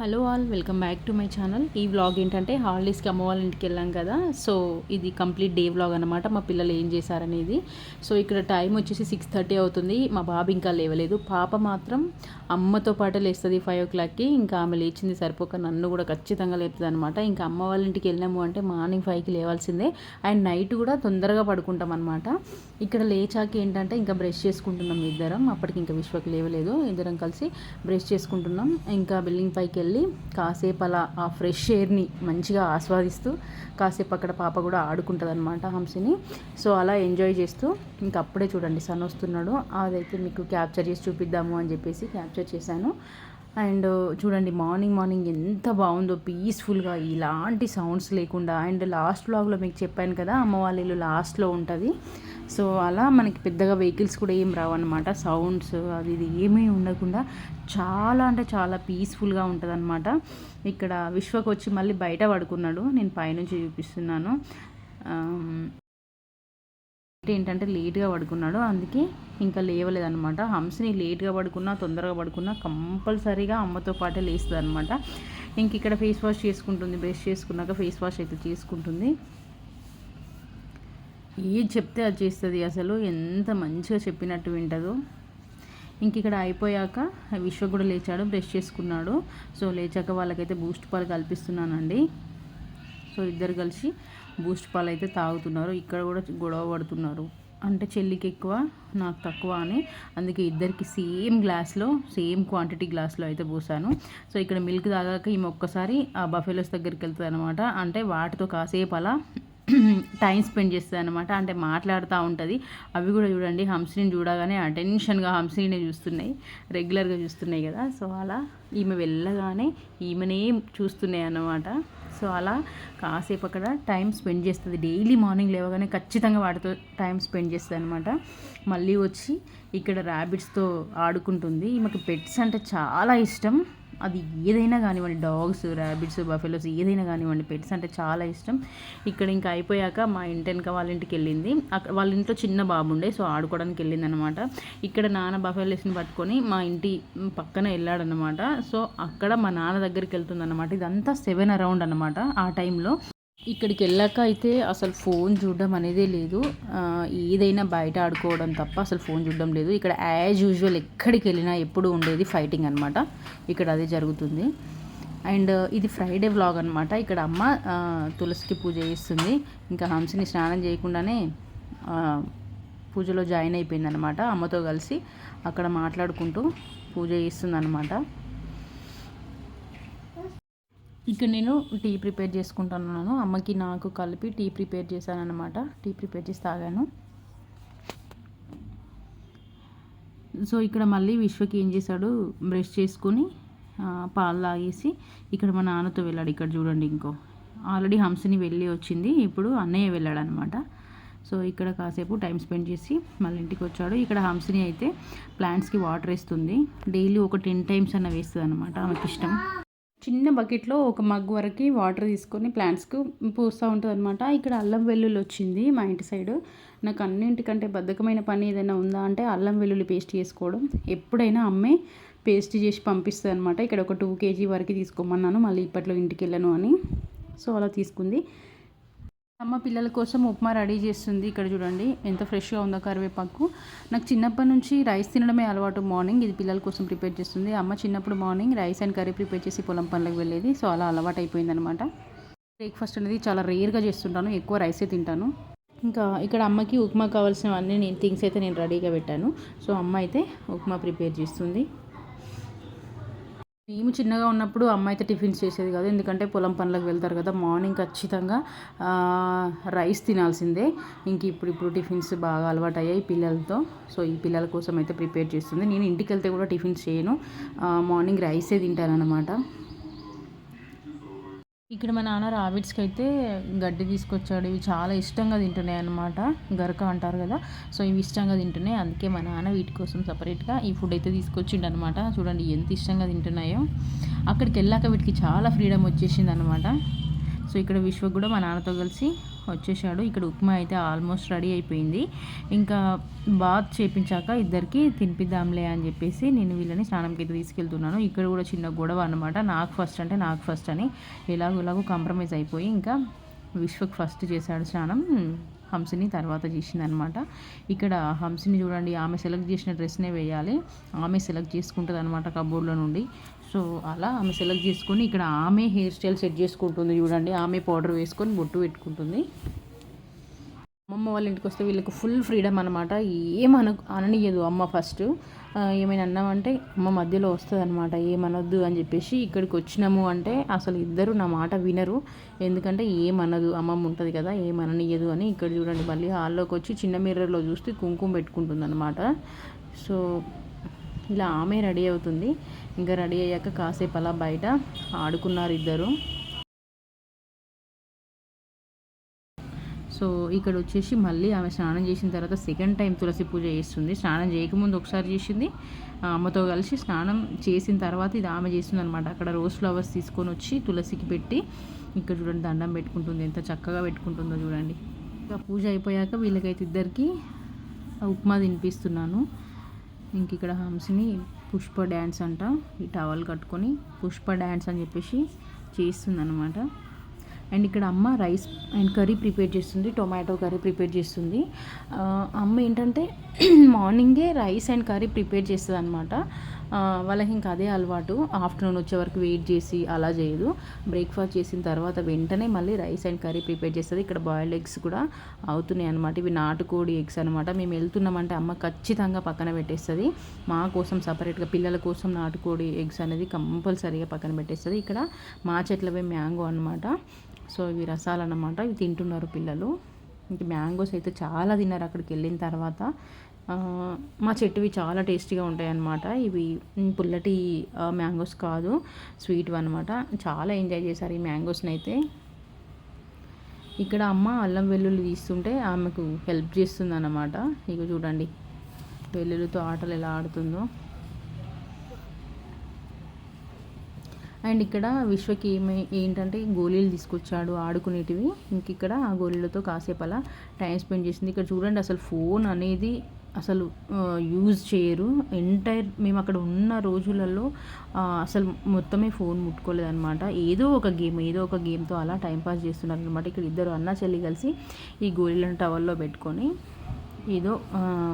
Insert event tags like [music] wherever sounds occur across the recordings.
Hello all welcome back to my channel. ఈ vlog ఏంటంటే హాలిడేస్కి అమ్మ వాళ్ళ ఇంటికి వెళ్ళాం కదా సో ఇది కంప్లీట్ డే వ్లాగ్ అనమాట మా పిల్లలు ఏం చేశారనేది. సో ఇక్కడ టైం వచ్చేసి సిక్స్ థర్టీ అవుతుంది. మా బాబు ఇంకా లేవలేదు. పాప మాత్రం అమ్మతో పాటే లేస్తుంది ఫైవ్ ఓ క్లాక్కి. ఇంకా ఆమె లేచింది సరిపోక నన్ను కూడా ఖచ్చితంగా లేపుతుంది అనమాట ఇంకా అమ్మ వాళ్ళ ఇంటికి వెళ్ళాము అంటే మార్నింగ్ ఫైవ్కి లేవాల్సిందే. అండ్ నైట్ కూడా తొందరగా పడుకుంటాం అనమాట ఇక్కడ లేచాక ఏంటంటే ఇంకా బ్రష్ చేసుకుంటున్నాం ఇద్దరం. అప్పటికి ఇంకా విశ్వకి లేవలేదు. ఇద్దరం కలిసి బ్రష్ చేసుకుంటున్నాం. ఇంకా బిల్డింగ్ పైకి వెళ్ళి కాసేపు అలా ఆ ఫ్రెష్ ఎయిర్ని మంచిగా ఆస్వాదిస్తూ కాసేపు అక్కడ పాప కూడా ఆడుకుంటుంది అనమాట హంసిని. సో అలా ఎంజాయ్ చేస్తూ ఇంకా అప్పుడే చూడండి సన్ వస్తున్నాడు అదైతే మీకు క్యాప్చర్ చేసి చూపిద్దాము అని చెప్పేసి క్యాప్చర్ చేశాను. అండ్ చూడండి మార్నింగ్ మార్నింగ్ ఎంత బాగుందో పీస్ఫుల్గా ఇలాంటి సౌండ్స్ లేకుండా. అండ్ లాస్ట్ బ్లాగ్లో మీకు చెప్పాను కదా అమ్మ వాళ్ళ ఇల్లు లాస్ట్లో ఉంటుంది. సో అలా మనకి పెద్దగా వెహికల్స్ కూడా ఏం రావన్నమాట. సౌండ్స్ అది ఇది ఏమీ ఉండకుండా చాలా అంటే చాలా పీస్ఫుల్గా ఉంటుంది అనమాట ఇక్కడ విశ్వకు వచ్చి మళ్ళీ బయట పడుకున్నాడు. నేను పైనుంచి చూపిస్తున్నాను. ఏంటంటే లేట్గా పడుకున్నాడు. అందుకే ఇంకా లేవలేదనమాట హంస్ని లేట్గా పడుకున్నా తొందరగా పడుకున్నా కంపల్సరీగా అమ్మతో పాటే లేస్తుంది అనమాట ఇంక ఇక్కడ ఫేస్ వాష్ చేసుకుంటుంది బ్రష్ చేసుకున్నాక ఫేస్ వాష్ అయితే చేసుకుంటుంది. ఏది చెప్తే అది చేస్తుంది అసలు ఎంత మంచిగా చెప్పినట్టు వింటదో. ఇంక ఇక్కడ అయిపోయాక విశ్వ కూడా లేచాడు బ్రష్ చేసుకున్నాడు. సో లేచాక వాళ్ళకైతే బూస్ట్ పాలు కల్పిస్తున్నానండి. సో ఇద్దరు కలిసి బూస్ట్ పాలు అయితే తాగుతున్నారు. ఇక్కడ కూడా గొడవ పడుతున్నారు. అంటే చెల్లికి ఎక్కువ నాకు తక్కువ అని. అందుకే ఇద్దరికి సేమ్ గ్లాస్లో సేమ్ క్వాంటిటీ గ్లాస్లో అయితే పోసాను. సో ఇక్కడ మిల్క్ తాగాక ఈమె ఒక్కసారి ఆ బఫెలోస్ దగ్గరికి వెళ్తుంది అనమాట అంటే వాటితో కాసేపు అలా టైం స్పెండ్ చేస్తుంది అనమాట అంటే మాట్లాడుతూ ఉంటుంది. అవి కూడా చూడండి. హంసిని చూడగానే అటెన్షన్గా హంసిని చూస్తున్నాయి. రెగ్యులర్గా చూస్తున్నాయి కదా. సో అలా ఈమె వెళ్ళగానే ఈమెనే చూస్తున్నాయి అన్నమాట. సో అలా కాసేపు అక్కడ టైం స్పెండ్ చేస్తుంది. డైలీ మార్నింగ్ లేవగానే ఖచ్చితంగా వాటితో టైం స్పెండ్ చేస్తుంది అనమాట మళ్ళీ వచ్చి ఇక్కడ ర్యాబిట్స్తో ఆడుకుంటుంది. ఈమెకి పెట్స్ అంటే చాలా ఇష్టం. అది ఏదైనా కానివ్వండి డాగ్స్ ర్యాబిట్స్ బఫెలోస్ ఏదైనా కానివ్వండి పెట్స్ అంటే చాలా ఇష్టం. ఇక్కడ ఇంకా అయిపోయాక మా ఇంటి వెనక వాళ్ళ ఇంటికి వెళ్ళింది. అక్కడ వాళ్ళ ఇంట్లో చిన్న బాబు ఉండే సో ఆడుకోవడానికి వెళ్ళింది అనమాట ఇక్కడ నాన్న బఫెలోస్ని పట్టుకొని మా ఇంటి పక్కన వెళ్ళాడనమాట. సో అక్కడ మా నాన్న దగ్గరికి వెళ్తుందన్నమాట ఇదంతా సెవెన్ అరౌండ్ అనమాట ఆ టైంలో. ఇక్కడికి వెళ్ళాక అయితే అసలు ఫోన్ చూడడం అనేదే లేదు. ఏదైనా బయట ఆడుకోవడం తప్ప అసలు ఫోన్ చూడడం లేదు. ఇక్కడ యాజ్ యూజువల్ ఎక్కడికి వెళ్ళినా ఎప్పుడు ఉండేది ఫైటింగ్ అనమాట ఇక్కడ అదే జరుగుతుంది. అండ్ ఇది ఫ్రైడే వ్లాగ్ అనమాట ఇక్కడ అమ్మ తులసికి పూజ చేస్తుంది. ఇంకా హంసని స్నానం చేయకుండానే పూజలో జాయిన్ అయిపోయింది అనమాట అమ్మతో కలిసి. అక్కడ మాట్లాడుకుంటూ పూజ చేస్తుంది అనమాట ఇక్కడ నేను టీ ప్రిపేర్ చేసుకుంటున్నాను. అమ్మకి నాకు కలిపి టీ ప్రిపేర్ చేశాను అనమాట టీ ప్రిపేర్ చేసి తాగాను. సో ఇక్కడ మళ్ళీ విశ్వకి ఏం చేశాడు? బ్రష్ చేసుకుని పాలు తాగేసి ఇక్కడ మా నాన్నతో వెళ్ళాడు. ఇక్కడ చూడండి ఇంకో. ఆల్రెడీ హంసని వెళ్ళి వచ్చింది. ఇప్పుడు అన్నయ్య వెళ్ళాడు అనమాట సో ఇక్కడ కాసేపు టైం స్పెండ్ చేసి మళ్ళీ ఇంటికి వచ్చాడు. ఇక్కడ హంసని అయితే ప్లాంట్స్కి వాటర్ వేస్తుంది. డైలీ ఒక టెన్ టైమ్స్ అన్న వేస్తుంది అనమాట ఆమెకి ఇష్టం చిన్న బకెట్లో ఒక మగ్గు వరకు వాటర్ తీసుకొని ప్లాంట్స్కు పూస్తూ ఉంటుంది అనమాట ఇక్కడ అల్లం వెల్లుల్లి వచ్చింది మా ఇంటి సైడ్. నాకు అన్నింటికంటే బద్ధకమైన పని ఏదైనా ఉందా అంటే అల్లం వెల్లుల్లి పేస్ట్ చేసుకోవడం. ఎప్పుడైనా అమ్మే పేస్ట్ చేసి పంపిస్తుంది అనమాట ఇక్కడ ఒక టూ కేజీ వరకు తీసుకోమన్నాను మళ్ళీ ఇప్పట్లో ఇంటికి వెళ్ళను అని. సో అలా తీసుకుంది. అమ్మ పిల్లల కోసం ఉప్మా రెడీ చేస్తుంది. ఇక్కడ చూడండి ఎంత ఫ్రెష్గా ఉందో కరివేపాకు. నాకు చిన్నప్పటి నుంచి రైస్ తినడమే అలవాటు మార్నింగ్. ఇది పిల్లల కోసం ప్రిపేర్ చేస్తుంది. అమ్మ చిన్నప్పుడు morning rice and curry prepare చేసి పొలం పనులకు వెళ్ళేది. సో అలా అలవాటు అయిపోయిందనమాట బ్రేక్ఫాస్ట్ అనేది చాలా రేర్గా చేస్తుంటాను. ఎక్కువ రైసే తింటాను. ఇంకా ఇక్కడ అమ్మకి ఉప్మా కావాల్సినవన్నీ నేను థింగ్స్ అయితే నేను రెడీగా పెట్టాను. సో అమ్మ అయితే ఉప్మా ప్రిపేర్ చేస్తుంది. మేము చిన్నగా ఉన్నప్పుడు అమ్మ అయితే టిఫిన్స్ చేసేది కాదు. ఎందుకంటే పొలం పనులకు వెళ్తారు కదా మార్నింగ్ ఖచ్చితంగా రైస్ తినాల్సిందే. ఇంక ఇప్పుడు ఇప్పుడు టిఫిన్స్ బాగా అలవాటు అయ్యాయి పిల్లలతో. సో ఈ పిల్లల కోసం అయితే ప్రిపేర్ చేస్తుంది. నేను ఇంటికి వెళ్తే కూడా టిఫిన్స్ చేయను. మార్నింగ్ రైసే తింటాను అనమాట ఇక్కడ మా నాన్న రాబిట్స్కి అయితే గడ్డి తీసుకొచ్చాడు. ఇవి చాలా ఇష్టంగా తింటున్నాయి అనమాట గరక అంటారు కదా. సో ఇవి ఇష్టంగా తింటున్నాయి. అందుకే మా నాన్న వీటి కోసం సపరేట్గా ఈ ఫుడ్ అయితే తీసుకొచ్చిండు అనమాట చూడండి ఎంత ఇష్టంగా తింటున్నాయో. అక్కడికి వెళ్ళాక వీటికి చాలా ఫ్రీడమ్ వచ్చేసింది అనమాట సో ఇక్కడ విశ్వ కూడా మా నాన్నతో కలిసి వచ్చేసాడు. ఇక్కడ ఉప్మా అయితే ఆల్మోస్ట్ రెడీ అయిపోయింది. ఇంకా బాత్ చేపించాక ఇద్దరికి తినిపిద్దాంలే అని చెప్పేసి నేను వీళ్ళని స్నానంకి అయితే తీసుకెళ్తున్నాను. ఇక్కడ కూడా చిన్న గొడవ అనమాట నాకు ఫస్ట్ అంటే నాకు ఫస్ట్ అని ఎలాగో కాంప్రమైజ్ అయిపోయి ఇంకా విశ్వకు ఫస్ట్ చేశాడు స్నానం. హంసిని తర్వాత చేసింది అనమాట ఇక్కడ హంసిని చూడండి ఆమె సెలెక్ట్ చేసిన డ్రెస్నే వేయాలి. ఆమె సెలెక్ట్ చేసుకుంటుంది అనమాట కబోర్డ్లో నుండి. సో అలా ఆమె సెలెక్ట్ చేసుకొని ఇక్కడ ఆమె హెయిర్ స్టైల్ సెట్ చేసుకుంటుంది చూడండి. ఆమె పౌడర్ వేసుకొని బొట్టు పెట్టుకుంటుంది. అమ్మమ్మ వాళ్ళ ఇంటికి వస్తే వీళ్ళకి ఫుల్ ఫ్రీడమ్ అనమాట ఏమన అననియదు అమ్మ ఫస్ట్. ఏమైనా అన్నామంటే అమ్మ మధ్యలో వస్తుంది అనమాట ఏమనొద్దు అని చెప్పేసి ఇక్కడికి వచ్చినాము అంటే అసలు ఇద్దరు నా మాట వినరు. ఎందుకంటే ఏమనదు అమ్మమ్మ ఉంటుంది కదా ఏమననియదు అని ఇక్కడ చూడండి. మళ్ళీ హాల్లోకి వచ్చి చిన్న మిర్రర్లో చూస్తే కుంకుమ పెట్టుకుంటుంది అనమాట సో ఇలా ఆమె రెడీ అవుతుంది. ఇంకా రెడీ అయ్యాక కాసేపు అలా బయట ఆడుకున్నారు ఇద్దరు. సో ఇక్కడ వచ్చేసి మళ్ళీ ఆమె స్నానం చేసిన తర్వాత సెకండ్ టైం తులసి పూజ చేస్తుంది. స్నానం చేయకముందు ఒకసారి చేసింది. అమ్మతో కలిసి స్నానం చేసిన తర్వాత ఇది ఆమె చేస్తుంది అనమాట అక్కడ రోజ్ ఫ్లవర్స్ తీసుకొని వచ్చి తులసికి పెట్టి ఇక్కడ చూడండి దండం పెట్టుకుంటుంది. ఎంత చక్కగా పెట్టుకుంటుందో చూడండి. ఇంకా పూజ అయిపోయాక వీళ్ళకైతే ఇద్దరికి ఉప్మా తినిపిస్తున్నాను. ఇంక ఇక్కడ హంసిని పుష్ప డ్యాన్స్ అంట. ఈ టవల్ కట్టుకొని పుష్ప డ్యాన్స్ అని చెప్పేసి చేస్తుందనమాట అండ్ ఇక్కడ అమ్మ రైస్ అండ్ కర్రీ ప్రిపేర్ చేస్తుంది. టొమాటో కర్రీ ప్రిపేర్ చేస్తుంది. అమ్మ ఏంటంటే [clears throat] మార్నింగే రైస్ అండ్ కర్రీ ప్రిపేర్ చేస్తుంది అనమాట వాళ్ళకి ఇంకా అదే అలవాటు. ఆఫ్టర్నూన్ వచ్చే వరకు వెయిట్ చేసి అలా చేయదు. బ్రేక్ఫాస్ట్ చేసిన తర్వాత వెంటనే మళ్ళీ రైస్ అండ్ కర్రీ ప్రిపేర్ చేస్తుంది. ఇక్కడ బాయిల్డ్ ఎగ్స్ కూడా అవుతున్నాయి అనమాట ఇవి నాటుకోడి ఎగ్స్ అనమాట మేము వెళ్తున్నామంటే అమ్మ ఖచ్చితంగా పక్కన పెట్టేస్తుంది. మా కోసం సపరేట్గా పిల్లల కోసం నాటుకోడి ఎగ్స్ అనేది కంపల్సరీగా పక్కన పెట్టేస్తుంది. ఇక్కడ మా చెట్లవే మ్యాంగో అనమాట సో ఇవి రసాలు అనమాట ఇవి తింటున్నారు పిల్లలు. ఇంక మ్యాంగోస్ అయితే చాలా తిన్నారు అక్కడికి వెళ్ళిన తర్వాత. మా చెట్టువి చాలా టేస్టీగా ఉంటాయి అన్నమాట ఇవి పుల్లటి మ్యాంగోస్ కాదు స్వీట్ అనమాట చాలా ఎంజాయ్ చేశారు ఈ మ్యాంగోస్ని అయితే ఇక్కడ అమ్మ అల్లం వెల్లుల్లి తీస్తుంటే ఆమెకు హెల్ప్ చేస్తుంది అన్నమాట ఇక చూడండి వెల్లుల్లితో ఆటలు ఎలా ఆడుతుందో. అండ్ ఇక్కడ విశ్వకి ఏమి ఏంటంటే గోళీలు తీసుకొచ్చాడు ఆడుకునేటివి. ఇంక ఇక్కడ ఆ గోళీలతో కాసేపు అలా టైం స్పెండ్ చేసింది. ఇక్కడ చూడండి అసలు ఫోన్ అనేది అసలు యూజ్ చేయరు. ఎంటైర్ మేము అక్కడ ఉన్న రోజులలో అసలు మొత్తమే ఫోన్ ముట్టుకోలేదనమాట ఏదో ఒక గేమ్ ఏదో ఒక గేమ్తో అలా టైంపాస్ చేస్తున్నారు అనమాట ఇక్కడ ఇద్దరు అన్న చెల్లి కలిసి ఈ గోళీలను టవల్లో పెట్టుకొని ఏదో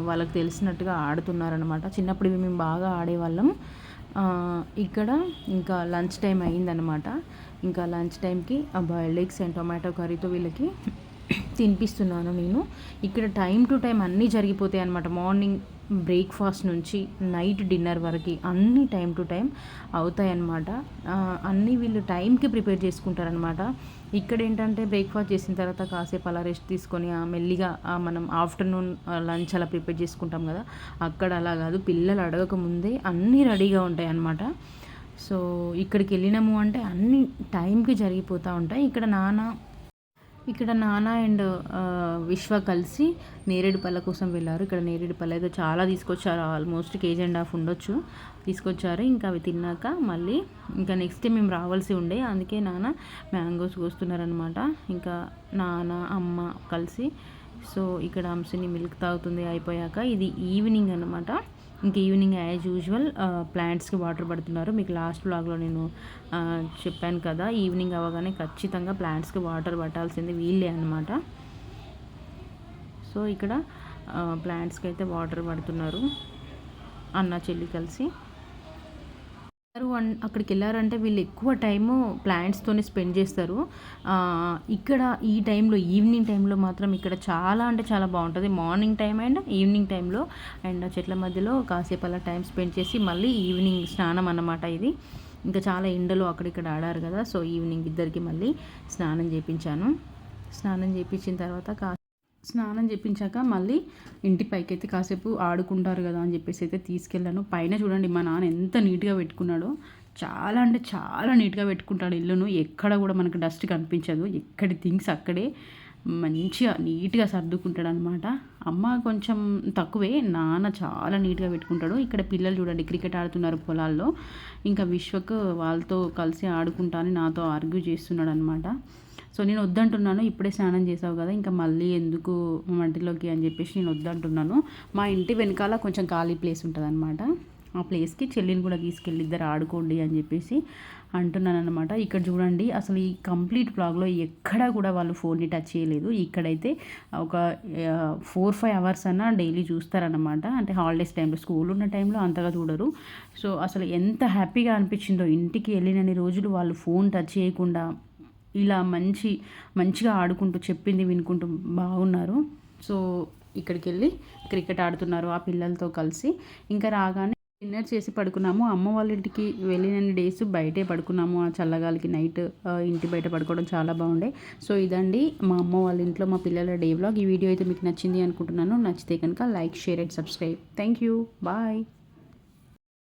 వాళ్ళకి తెలిసినట్టుగా ఆడుతున్నారనమాట చిన్నప్పుడు మేము బాగా ఆడేవాళ్ళం. ఇక్కడ ఇంకా లంచ్ టైం అయిందనమాట ఇంకా లంచ్ టైంకి ఆ బాయిల్డ్ ఎగ్స్ అండ్ టొమాటో కర్రీతో వీళ్ళకి తినిపిస్తున్నాను నేను. ఇక్కడ టైం టు టైం అన్నీ జరిగిపోతాయి అనమాట మార్నింగ్ బ్రేక్ఫాస్ట్ నుంచి నైట్ డిన్నర్ వరకు అన్నీ టైం టు టైం అవుతాయి అన్నమాట. అన్నీ వీళ్ళు టైంకి ప్రిపేర్ చేసుకుంటారనమాట ఇక్కడ ఏంటంటే బ్రేక్ఫాస్ట్ చేసిన తర్వాత కాసేపు అలా రెస్ట్ తీసుకొని మెల్లిగా మనం ఆఫ్టర్నూన్ లంచ్ అలా ప్రిపేర్ చేసుకుంటాం కదా అక్కడ అలా కాదు పిల్లలు అడగక ముందే అన్నీ రెడీగా ఉంటాయి అన్నమాట. సో ఇక్కడికి వెళ్ళినాము అంటే అన్నీ టైంకి జరిగిపోతూ ఉంటాయి. ఇక్కడ నాన్న ఇక్కడ నాన్న అండ్ విశ్వ కలిసి నేరేడు పళ్ళ కోసం వెళ్ళారు. ఇక్కడ నేరేడు పళ్ళ అయితే చాలా తీసుకొచ్చారు. ఆల్మోస్ట్ కేజీ అండ్ హాఫ్ ఉండొచ్చు. తీసుకొచ్చారు. ఇంకా అవి తిన్నాక మళ్ళీ ఇంకా నెక్స్ట్ మేము రావాల్సి ఉండే. అందుకే నాన్న మ్యాంగోస్ కోస్తున్నారనమాట ఇంకా నాన్న అమ్మ కలిసి. సో ఇక్కడ అంశని మిల్క్ తాగుతుంది అయిపోయాక. ఇది ఈవినింగ్ అనమాట ఇంక ఈవినింగ్ యాజ్ యూజువల్ ప్లాంట్స్కి వాటర్ పడుతున్నారు. మీకు లాస్ట్ బ్లాగ్లో నేను చెప్పాను కదా ఈవినింగ్ అవ్వగానే ఖచ్చితంగా ప్లాంట్స్కి వాటర్ పట్టాల్సింది వీళ్ళే అనమాట సో ఇక్కడ ప్లాంట్స్కి అయితే వాటర్ పడుతున్నారు. అన్న చెల్లి కలిసి. అక్కడికి వెళ్ళారంటే వీళ్ళు ఎక్కువ టైము ప్లాంట్స్తోనే స్పెండ్ చేస్తారు. ఇక్కడ ఈ టైంలో ఈవినింగ్ టైంలో మాత్రం ఇక్కడ చాలా అంటే చాలా బాగుంటుంది. మార్నింగ్ టైం అండ్ ఈవినింగ్ టైంలో అండ్ చెట్ల మధ్యలో కాసేపు అలా టైం స్పెండ్ చేసి మళ్ళీ ఈవినింగ్ స్నానం అన్నమాట ఇది. ఇంకా చాలా ఎండలు అక్కడిక్కడ ఆడారు కదా సో ఈవినింగ్ ఇద్దరికి మళ్ళీ స్నానం చేయించాను స్నానం చేయించిన తర్వాత కా స్నానం చేపించాక మళ్ళీ ఇంటి పైకి అయితే కాసేపు ఆడుకుంటారు కదా అని చెప్పేసి అయితే తీసుకెళ్ళాను. పైన చూడండి మా నాన్న ఎంత నీట్గా పెట్టుకున్నాడో. చాలా అంటే చాలా నీట్గా పెట్టుకుంటాడు ఇల్లును. ఎక్కడ కూడా మనకు డస్ట్ కనిపించదు. ఎక్కడి థింగ్స్ అక్కడే మంచిగా నీట్గా సర్దుకుంటాడు అనమాట అమ్మ కొంచెం తక్కువే. నాన్న చాలా నీట్గా పెట్టుకుంటాడు. ఇక్కడ పిల్లలు చూడండి క్రికెట్ ఆడుతున్నారు పొలాల్లో. ఇంకా విశ్వకు వాళ్ళతో కలిసి ఆడుకుంటా అని నాతో ఆర్గ్యూ చేస్తున్నాడు అనమాట సో నేను వద్దంటున్నాను ఇప్పుడే స్నానం చేసావు కదా ఇంకా మళ్ళీ ఎందుకు వంటిలోకి అని చెప్పేసి నేను వద్దంటున్నాను. మా ఇంటి వెనకాల కొంచెం ఖాళీ ప్లేస్ ఉంటుంది ఆ ప్లేస్కి చెల్లిని కూడా తీసుకెళ్ళి ఇద్దరు ఆడుకోండి అని చెప్పేసి అంటున్నాను అనమాట ఇక్కడ చూడండి అసలు ఈ కంప్లీట్ బ్లాగ్లో ఎక్కడా కూడా వాళ్ళు ఫోన్ని టచ్ చేయలేదు. ఇక్కడైతే ఒక ఫోర్ ఫైవ్ అవర్స్ అన్నా డైలీ చూస్తారనమాట అంటే హాలిడేస్ టైంలో స్కూల్ ఉన్న టైంలో అంతగా చూడరు. సో అసలు ఎంత హ్యాపీగా అనిపించిందో ఇంటికి వెళ్ళినన్ని రోజులు వాళ్ళు ఫోన్ టచ్ చేయకుండా ఇలా మంచి మంచిగా ఆడుకుంటూ చెప్పింది వినుకుంటూ బాగున్నారు. సో ఇక్కడికి వెళ్ళి క్రికెట్ ఆడుతున్నారు ఆ పిల్లలతో కలిసి. ఇంకా రాగానే డిన్నర్ చేసి పడుకున్నాము. అమ్మ వాళ్ళ ఇంటికి వెళ్ళిన డేస్ బయటే పడుకున్నాము. ఆ చల్లగాలికి నైట్ ఇంటి బయట పడుకోవడం చాలా బాగుండే. సో ఇదండి మా అమ్మ వాళ్ళ ఇంట్లో మా పిల్లల డే వ్లాగ్. ఈ వీడియో అయితే మీకు నచ్చింది అనుకుంటున్నాను. నచ్చితే కనుక like share and subscribe. Thank you. Bye.